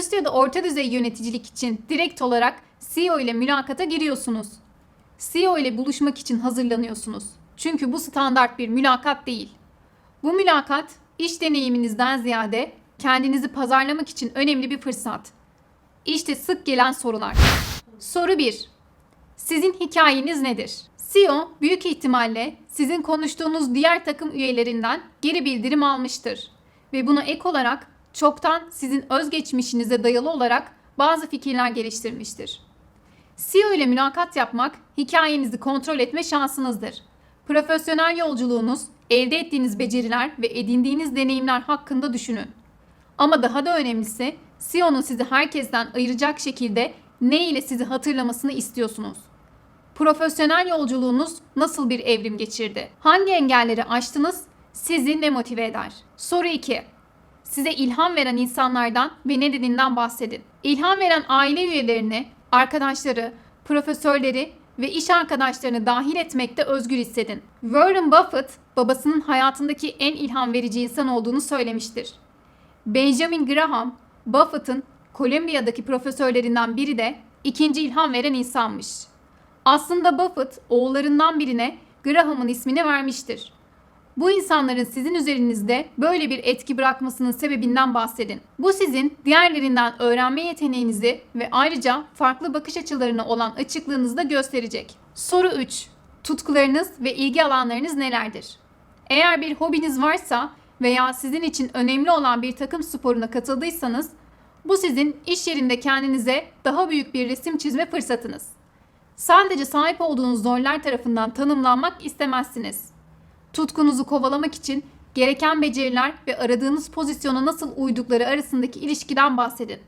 üst ya da orta düzey yöneticilik için direkt olarak CEO ile mülakata giriyorsunuz. CEO ile buluşmak için hazırlanıyorsunuz. Çünkü bu standart bir mülakat değil. Bu mülakat iş deneyiminizden ziyade kendinizi pazarlamak için önemli bir fırsat. İşte sık gelen sorular. Soru 1. Sizin hikayeniz nedir? CEO büyük ihtimalle sizin konuştuğunuz diğer takım üyelerinden geri bildirim almıştır. Ve buna ek olarak çoktan sizin özgeçmişinize dayalı olarak bazı fikirler geliştirmiştir. CEO ile mülakat yapmak hikayenizi kontrol etme şansınızdır. Profesyonel yolculuğunuz, elde ettiğiniz beceriler ve edindiğiniz deneyimler hakkında düşünün. Ama daha da önemlisi CEO'nun sizi herkesten ayıracak şekilde ne ile sizi hatırlamasını istiyorsunuz. Profesyonel yolculuğunuz nasıl bir evrim geçirdi? Hangi engelleri aştınız? Sizi ne motive eder? Soru 2. Size ilham veren insanlardan ve nedeninden bahsedin. İlham veren aile üyelerini, arkadaşları, profesörleri ve iş arkadaşlarını dahil etmekte özgür hissedin. Warren Buffett, babasının hayatındaki en ilham verici insan olduğunu söylemiştir. Benjamin Graham, Buffett'ın Kolombiya'daki profesörlerinden biri de ikinci ilham veren insanmış. Aslında Buffett oğullarından birine Graham'ın ismini vermiştir. Bu insanların sizin üzerinizde böyle bir etki bırakmasının sebebinden bahsedin. Bu sizin diğerlerinden öğrenme yeteneğinizi ve ayrıca farklı bakış açılarına olan açıklığınızı da gösterecek. Soru 3. Tutkularınız ve ilgi alanlarınız nelerdir? Eğer bir hobiniz varsa veya sizin için önemli olan bir takım sporuna katıldıysanız bu sizin iş yerinde kendinize daha büyük bir resim çizme fırsatınız. Sadece sahip olduğunuz roller tarafından tanımlanmak istemezsiniz. Tutkunuzu kovalamak için gereken beceriler ve aradığınız pozisyona nasıl uydukları arasındaki ilişkiden bahsedin.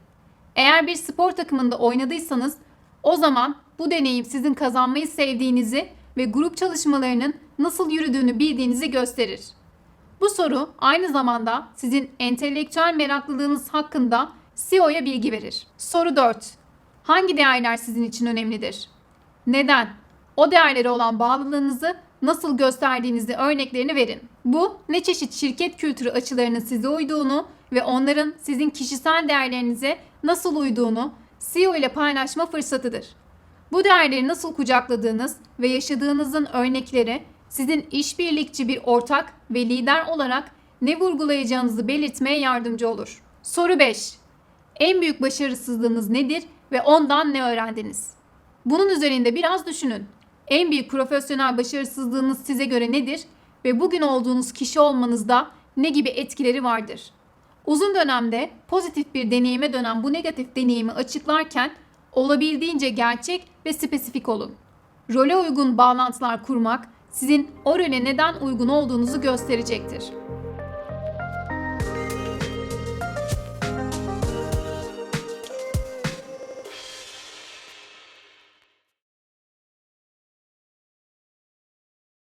Eğer bir spor takımında oynadıysanız o zaman bu deneyim sizin kazanmayı sevdiğinizi ve grup çalışmalarının nasıl yürüdüğünü bildiğinizi gösterir. Bu soru aynı zamanda sizin entelektüel meraklılığınız hakkında CEO'ya bilgi verir. Soru 4. Hangi değerler sizin için önemlidir? Neden? O değerlere olan bağlılığınızı nasıl gösterdiğinizi örneklerini verin. Bu ne çeşit şirket kültürü açılarının size uyduğunu ve onların sizin kişisel değerlerinize nasıl uyduğunu CEO ile paylaşma fırsatıdır. Bu değerleri nasıl kucakladığınız ve yaşadığınızın örnekleri sizin işbirlikçi bir ortak ve lider olarak ne vurgulayacağınızı belirtmeye yardımcı olur. Soru 5. En büyük başarısızlığınız nedir ve ondan ne öğrendiniz? Bunun üzerinde biraz düşünün. En büyük profesyonel başarısızlığınız size göre nedir ve bugün olduğunuz kişi olmanızda ne gibi etkileri vardır? Uzun dönemde pozitif bir deneyime dönen bu negatif deneyimi açıklarken olabildiğince gerçek ve spesifik olun. Role uygun bağlantılar kurmak sizin o role neden uygun olduğunuzu gösterecektir.